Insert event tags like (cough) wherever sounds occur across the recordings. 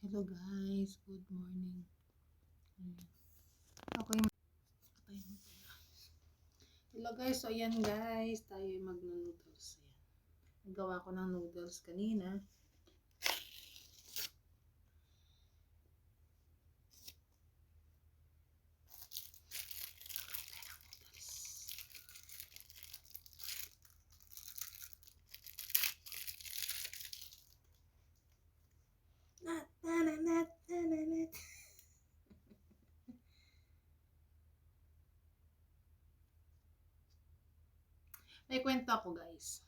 Hello guys, good morning. Ayan. Ako yung. Hello guys, so ayan guys, tayo yung mag-noodles. Nagawa ko ng noodles kanina. May kwento ako guys.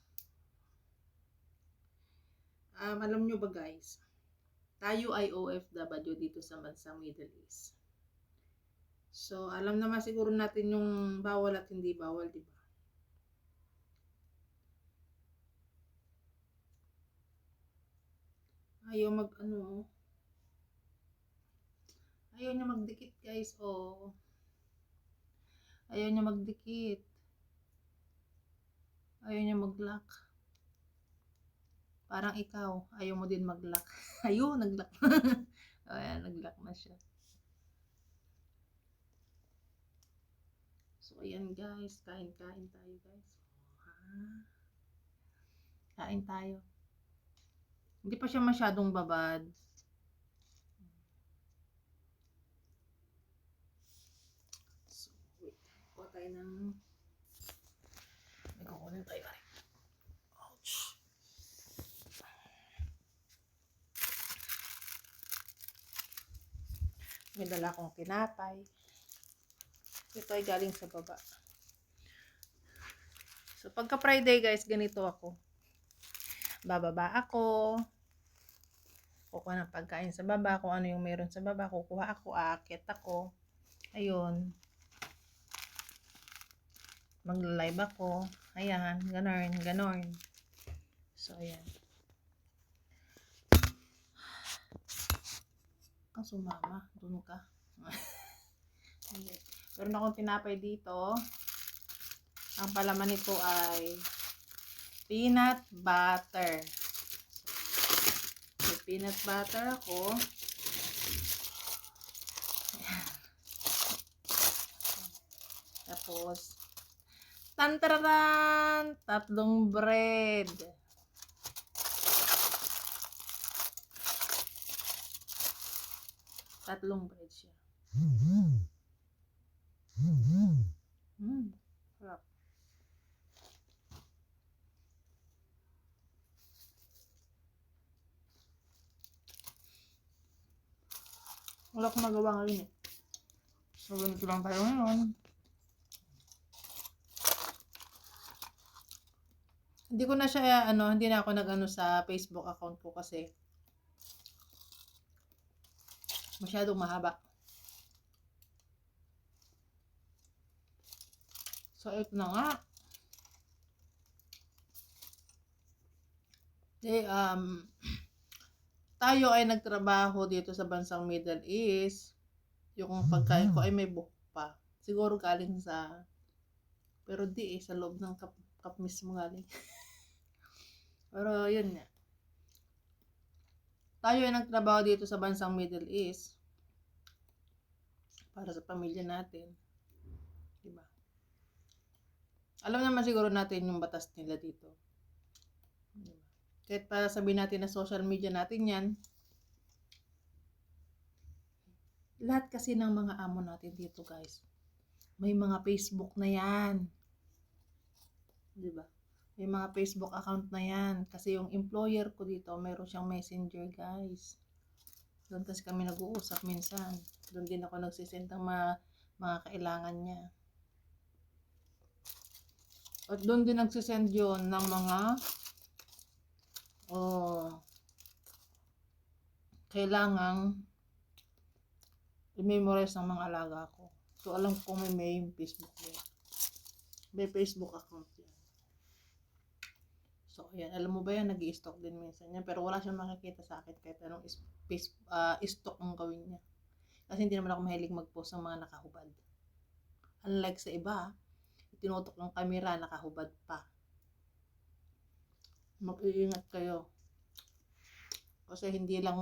Um, alam nyo ba guys, tayo ay OFW dito sa bansang Middle East. So, alam naman siguro natin yung bawal at hindi bawal, di ba? Ayaw mag, ano, ayaw niya magdikit guys, oh. Ayaw niya magdikit. Ayaw niya mag-lock. Parang ikaw, ayaw mo din mag-lock. (laughs) Ayun, nag-lock. (laughs) Ayan, nag-lock na siya. So, ayan guys, kain-kain tayo guys. Oh? Kain tayo. Hindi pa siya masyadong babad. So, wait. Kuha tayo ng... Kukunin tayo rin. Ouch. May dala akong tinapay. Ito ay galing sa baba. So, pagka Friday guys, ganito ako. Bababa ako. Kukuha ng pagkain sa baba. Kung ano yung meron sa baba, kukuha ako. Aakit ako. Ayun. Magla-live ako. Ayan. Ganon. Ganon. So, ayan. Ang sumama. Doon ka. (laughs) Hindi. Meron akong tinapay dito. Ang palaman nito ay peanut butter. So, peanut butter ako. Ayan. Tapos, tantararan! Tatlong bread. Tatlong bread siya. Mm. Sarap. Wala akong magawa ngayon eh. So, ganito lang tayo ngayon. Hindi ko na siya, ano, hindi na ako nag-ano sa Facebook account ko kasi masyadong mahaba. So, ito na nga. Eh, um, (clears throat) tayo ay nagtrabaho dito sa bansang Middle East. Yung pagkain ko ay may buhok pa. Siguro galing sa, pero di eh, sa loob ng cup, cup mismo galing. (laughs) pero yun nga. Tayo ay nagtrabaho dito sa bansang Middle East para sa pamilya natin. Diba? Alam naman siguro natin yung batas nila dito. Diba? Kahit para sabihin natin na social media natin yan, lahat kasi ng mga amo natin dito guys, may mga Facebook na yan. Diba? May mga Facebook account na yan. Kasi yung employer ko dito, meron siyang messenger guys. Doon kasi kami nag-uusap minsan. Doon din ako nagsisend ng mga, mga kailangan niya. At doon din nagsisend yun ng mga oh, kailangang i-memorize ng mga alaga ko. So, alam ko may may Facebook yan. May Facebook account yan. So, ayan. Alam mo ba yan, nag stock din minsan yan. Pero wala siyang makikita sa akin kahit anong is, face, ah, stock ang gawin niya. Kasi hindi naman ako mahilig mag-post ng mga nakahubad. Unlike sa iba, tinutok ng kamera, nakahubad pa. Mag-iingat kayo. Kasi hindi lang